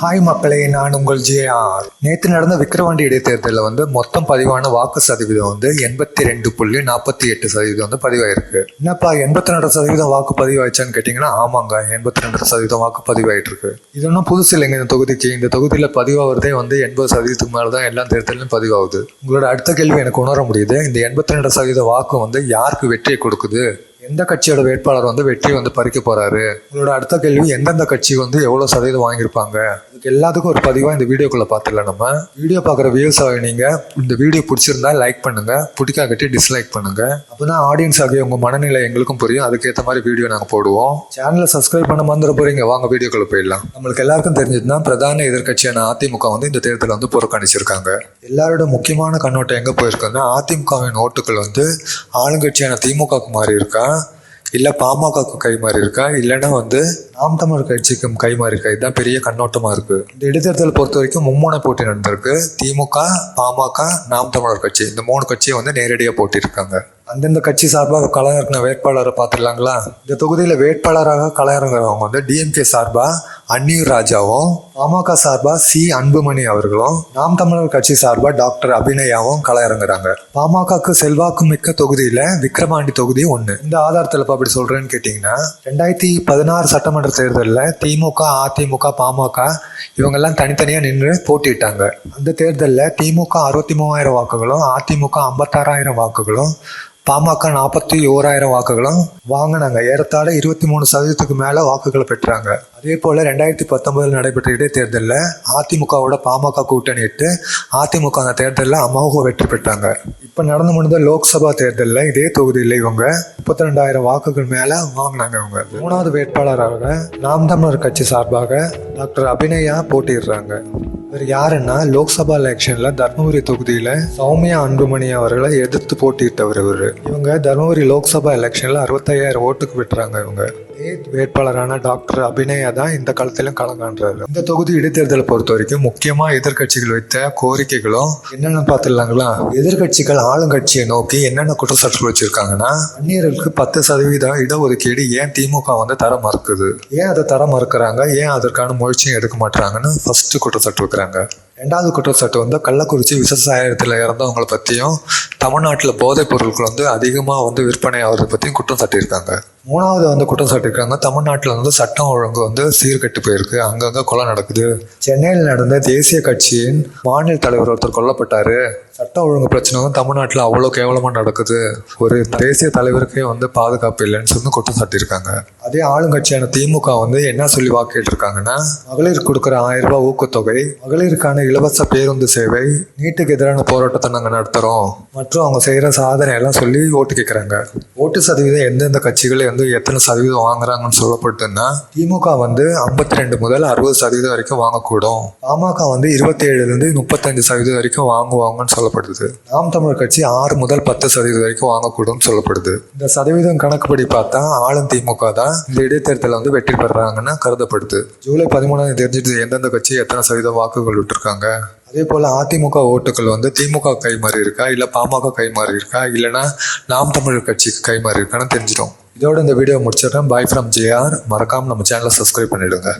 Hi மக்களே நான் உங்கள் ஜேஆர் நேற்று நடந்த விக்கிரவாண்டி இடைத்தேர்தலில் வந்து மொத்தம் பதிவான வாக்கு சதவீதம் வந்து எண்பத்தி ரெண்டு புள்ளி நாற்பத்தி எட்டு சதவீதம் வந்து பதிவாயிருக்கு. என்னப்பா எண்பத்தி ரெண்டு சதவீதம் வாக்கு பதிவாயிச்சான்னு கேட்டிங்கன்னா ஆமாங்க எண்பத்தி ரெண்டு சதவீதம் வாக்கு பதிவாயிட்டு இருக்கு இது ஒன்றும் புதுசு இல்லைங்க இந்த தொகுதிக்கு இந்த தொகுதியில் பதிவாகிறதே வந்து எண்பது சதவீதத்துக்கு மேலே தான் எல்லா தேர்தலும் பதிவாகுது. உங்களோட அடுத்த கேள்வி எனக்கு உணர முடியுது. இந்த எண்பத்தி ரெண்டு சதவீத வாக்கு வந்து யாருக்கு வெற்றியை கொடுக்குது? எந்த கட்சியோட வேட்பாளர் வந்து வெற்றி வந்து பறிக்க போறாரு? உங்களோட அடுத்த கேள்வி எந்தெந்த கட்சி வந்து எவ்வளவு சதவீதம் வாங்கியிருப்பாங்க? இதுக்கு எல்லாத்துக்கும் ஒரு பதிவாக இந்த வீடியோக்குள்ளே பார்த்துடலாம் நம்ம. வீடியோ பார்க்குற வியூஸ் ஆக நீங்கள் இந்த வீடியோ பிடிச்சிருந்தா லைக் பண்ணுங்கள் பிடிக்காகட்டி டிஸ்லைக் பண்ணுங்கள் அப்போ தான் ஆடியன்ஸ் ஆகிய உங்கள் மனநிலை எங்களுக்கும் புரியும். அதுக்கேற்ற மாதிரி வீடியோ நாங்கள் போடுவோம். சேனலை சப்ஸ்கிரைப் பண்ண மறந்துட போறீங்க. வாங்க வீடியோக்குள்ள போயிடலாம். நம்மளுக்கு எல்லாருக்கும் தெரிஞ்சதுன்னா பிரதான எதிர்கட்சியான அதிமுக வந்து இந்த தேர்தலில் வந்து புறக்கணிச்சிருக்காங்க. எல்லாரோட முக்கியமான கண்ணோட்டம் எங்கே போயிருக்குன்னா அதிமுகவின் ஓட்டுகள் வந்து ஆளுங்கட்சியான திமுகவுக்கு மாறி இருக்கா இல்லை பாமகக்கு கை மாறி இருக்கா? இல்லைன்னா வந்து நாம் தமிழர் கட்சிக்கும் கை மாறி இருக்கா? இதுதான் பெரிய கண்ணோட்டமாக இருக்குது இந்த இடைத்தேர்தலை பொறுத்த வரைக்கும் மும்முனை போட்டி நடந்திருக்கு. திமுக பாமக நாம் தமிழர் கட்சி. இந்த மூணு கட்சியை வந்து நேரடியாக போட்டியிருக்காங்க அந்தந்த கட்சி சார்பாக களமிறக்கின வேட்பாளரை பார்த்துடலாங்களா? இந்த தொகுதியில் வேட்பாளராக களமிறங்குறவங்க வந்து டிஎம்கே சார்பாக அன்னியூர் ராஜாவும் பாமக சார்பாக சி அன்புமணி அவர்களும் நாம் தமிழர் கட்சி சார்பாக டாக்டர் அபிநயாவும் கள இறங்குறாங்க பாமகக்கு செல்வாக்கு மிக்க தொகுதியில் விக்ரமாண்டி தொகுதி ஒன்று இந்த ஆதாரத்தில் இப்போ அப்படி சொல்கிறேன்னு கேட்டிங்கன்னா ரெண்டாயிரத்தி பதினாறு சட்டமன்ற தேர்தலில் திமுக அதிமுக பாமக இவங்கெல்லாம் தனித்தனியாக நின்று போட்டிட்டாங்க அந்த தேர்தலில் திமுக அறுபத்தி மூவாயிரம் வாக்குகளும் அதிமுக ஐம்பத்தாறாயிரம் வாக்குகளும் பாமக நாற்பத்தி ஓராயிரம் வாக்குகளும் வாங்கினாங்க. ஏறத்தாழ இருபத்தி மூணு சதவீதத்துக்கு மேலே வாக்குகளை பெற்றாங்க. அதே போல் ரெண்டாயிரத்தி பத்தொன்பதில் நடைபெற்ற இடைத்தேர்தலில் அதிமுகவோட பாமக கூட்டணி இட்டு அதிமுக அந்த தேர்தலில் அமோக வெற்றி பெற்றாங்க. இப்போ நடந்து முடிந்த லோக்சபா தேர்தலில் இதே தொகுதியில் இவங்க முப்பத்தி ரெண்டாயிரம் வாக்குகள் மேலே வாங்கினாங்க இவங்க. மூணாவது வேட்பாளராக நாம் தமிழர் கட்சி சார்பாக டாக்டர் அபிநயா போட்டியிடுறாங்க. இவர் யாருன்னா லோக்சபா எலெக்ஷன்ல தர்மபுரி தொகுதியில சௌமியா அன்புமணி அவர்களை எதிர்த்து போட்டியிட்டவர் இவர். இவங்க தர்மபுரி லோக்சபா எலெக்ஷன்ல அறுபத்தையாயிரம் ஓட்டுக்கு விட்டுறாங்க இவங்க. ஏ வேட்பாளரான டாக்டர் அபிநயா தான் இந்த காலத்திலும் கலங்கான்றாரு இந்த தொகுதி இடைத்தேர்தலை பொறுத்த வரைக்கும் முக்கியமா எதிர்க்கட்சிகள் வைத்த கோரிக்கைகளும் என்னென்ன பார்த்துடலாங்களா? எதிர்க்கட்சிகள் ஆளுங்கட்சியை நோக்கி என்னென்ன குற்றச்சாட்டுகள் வச்சிருக்காங்கன்னா அந்நியர்களுக்கு பத்து சதவீதம் இடஒதுக்கீடு ஏன் திமுக வந்து தர மறுக்குது? ஏன் அதை தர மறுக்கிறாங்க? ஏன் அதற்கான முயற்சியும் எடுக்க மாட்டாங்கன்னு ஃபர்ஸ்ட் குற்றச்சாட்டு வைக்கிறாங்க. ரெண்டாவது குற்றச்சாட்டு வந்து கள்ளக்குறிச்சி விவசாயத்தில் இறந்தவங்களை பற்றியும் தமிழ்நாட்டில் போதைப் பொருட்கள் வந்து அதிகமாக வந்து விற்பனை ஆகிறத பற்றியும் குற்றம் சாட்டியிருக்காங்க. மூணாவது வந்து குற்றம் சாட்டியிருக்காங்க தமிழ்நாட்டில் வந்து சட்டம் ஒழுங்கு வந்து சீர்கெட்டு போயிருக்கு. அங்கங்கே கொலை நடக்குது. சென்னையில் நடந்த தேசிய கட்சியின் மாநில தலைவர் ஒருத்தர் கொல்லப்பட்டார். சட்டம் ஒழுங்கு பிரச்சனை வந்து தமிழ்நாட்டில் அவ்வளோ கேவலமாக நடக்குது. ஒரு தேசிய தலைவருக்கே வந்து பாதுகாப்பு இல்லைன்னு சொல்லி குற்றம் சாட்டியிருக்காங்க. அதே ஆளுங்கட்சியான திமுக வந்து என்ன சொல்லி வாக்கிட்டு இருக்காங்கன்னா மகளிர் கொடுக்குற ஆயிரம் ரூபாய் ஊக்கத்தொகை மகளிருக்கான இலவச பேருந்து சேவை நீட்டுக்கு எதிரான போராட்டத்தை நாங்கள் நடத்துகிறோம் மற்றும் அவங்க செய்கிற சாதனை எல்லாம் சொல்லி ஓட்டு கேட்குறாங்க ஓட்டு சதவீதம் எந்தெந்த கட்சிகள் வந்து எத்தனை சதவீதம் வாங்குறாங்கன்னு சொல்லப்பட்டுன்னா திமுக வந்து ஐம்பத்தி ரெண்டு முதல் அறுபது சதவீதம் வரைக்கும் வாங்கக்கூடும். பாமக வந்து இருபத்தி ஏழுலேருந்து முப்பத்தஞ்சு சதவீதம் வரைக்கும் வாங்குவாங்கன்னு சொல்லப்படுது. நாம் தமிழர் கட்சி ஆறு முதல் பத்து சதவீதம் வரைக்கும் வாங்கக்கூடும்னு சொல்லப்படுது. இந்த சதவீதம் கணக்குப்படி பார்த்தா ஆளும் திமுக தான் இந்த இடைத்தேர்தலில் வந்து வெற்றி பெறாங்கன்னு கருதப்படுது. ஜூலை பதிமூணாம் தெரிஞ்சிட்டு எந்தெந்த கட்சி எத்தனை சதவீதம் வாக்குகள் விட்டுருக்காங்க? அதே போல் அதிமுக ஓட்டுகள் வந்து திமுக கை மாறி இருக்கா? இல்லை பாமக கை மாறி இருக்கா? இல்லைன்னா நாம் தமிழர் கட்சிக்கு கை மாறி இருக்கான்னு தெரிஞ்சிடும். இதோட இந்த வீடியோ முடிச்சிடுறேன். பாய் ஃப்ரம் ஜேஆர் மறக்காமல் நம்ம சேனலை சப்ஸ்கிரைப் பண்ணிவிடுங்க